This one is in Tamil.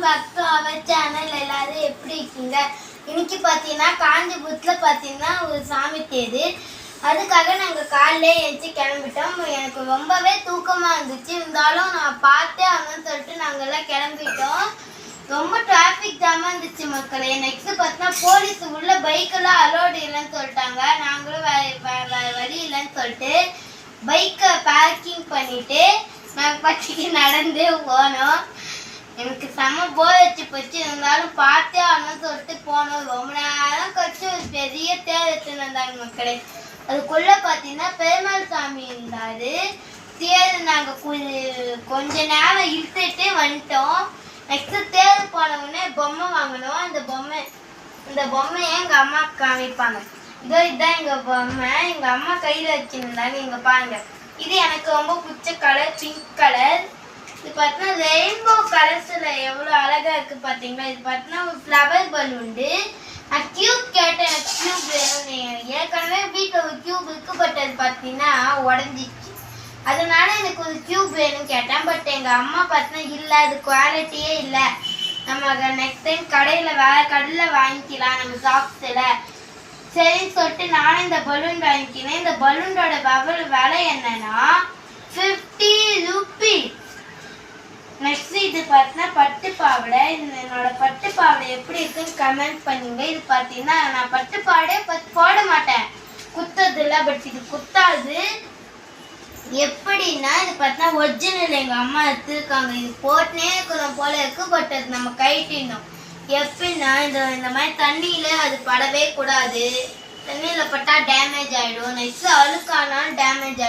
Welcome back to our channel எல்லாரும் எப்படி இருக்கீங்க? இன்னைக்கு பார்த்தீங்கன்னா காஞ்சிபுரத்தில் பார்த்தீங்கன்னா ஒரு சாமி தேது அதுக்காக நாங்கள் காலைல எழுந்துச்சு கிளம்பிட்டோம். எனக்கு ரொம்பவே தூக்கமாக இருந்துச்சு. இருந்தாலும் நான் பார்த்தே ஆகணும்னு சொல்லிட்டு நாங்கள்லாம் கிளம்பிட்டோம். ரொம்ப டிராஃபிக் ஜாமாக இருந்துச்சு மக்களே. நெக்ஸ்ட் பார்த்தீங்கன்னா போலீஸ் உள்ள பைக்கெல்லாம் அலோடு இல்லைன்னு சொல்லிட்டாங்க. நாங்களும் வே வேறு வழி இல்லைன்னு சொல்லிட்டு பைக்கை பார்க்கிங் பண்ணிவிட்டு நாங்கள் பச்சைக்கு நடந்து போனோம். எனக்கு செம போர் வச்சு போச்சு. இருந்தாலும் பார்த்தே ஆகணும்னு சொல்லிட்டு போனோம். ரொம்ப நேரம் கழிச்சு ஒரு பெரிய தேர் எடுத்துன்னு வந்தாங்க மக்களே. அதுக்குள்ள பார்த்தீங்கன்னா பெருமாள் சாமி இருந்தார். தேர் நாங்கள் கொஞ்ச நேரம் இழுத்துட்டு வந்துட்டோம். நெக்ஸ்ட் தேர் போனவுடனே பொம்மை வாங்கினோம். அந்த பொம்மை இந்த பொம்மையை எங்கள் அம்மா காமிப்பாங்க. இதோ இதுதான் எங்கள் பொம்மை. எங்கள் அம்மா கையில் வச்சுருந்தாங்க. நீங்கள் பாருங்க. இது எனக்கு ரொம்ப பிடிச்ச கலர் பிங்க் கலர் இது பார்த்தீங்கன்னா ரெயின்போ கலர்ஸ்ல எவ்வளவு அழகா இருக்கு பாத்தீங்களா இது பார்த்தீங்கன்னா ஒரு ஃப்ளவர் பலூண்டு நான் கியூப் கேட்டேன். க்யூப் கியூப் வேணும்னு. ஏற்கனவே வீட்டில் ஒரு கியூப் இருக்கு பட் அது பார்த்தீங்கன்னா உடஞ்சிச்சு. அதனால எனக்கு ஒரு கியூப் வேணும்னு கேட்டேன். பட் எங்கள் அம்மா பார்த்தீங்கன்னா இல்லை அது குவாலிட்டியே இல்லை. நம்ம நெக்ஸ்ட் டைம் கடையில் வேற கடையில் வாங்கிக்கலாம். நம்ம ஷாப்ஸில் சரின்னு சொல்லிட்டு நானும் இந்த பலூன் வாங்கிக்கினேன் இந்த பலூனோட பபல் விலை என்னன்னா இது பார்த்தீங்கன்னா பட்டு பாவடை. என்னோட பட்டு பாவடை எப்படி இருக்குன்னு கமெண்ட் பண்ணுங்க. இது பார்த்தீங்கன்னா நான் பட்டு பாவாடை போட மாட்டேன். குத்தது இல்லை பட் இது குத்தாது. எப்படின்னா இது பார்த்தீங்கன்னா ஒரிஜினல் எங்கள் அம்மா எடுத்துருக்காங்க. இது போட்டுனே இருக்கிறோம் போல இருக்கு பட் அது நம்ம கைட்டிடணும் எப்படின்னா இந்த இந்த மாதிரி தண்ணியில் அது படவே கூடாது. தண்ணியில் பட்டா டேமேஜ் ஆகிடும் நெக்ஸ்ட் அழுக்கானாலும் டேமேஜ் ஆகிடும்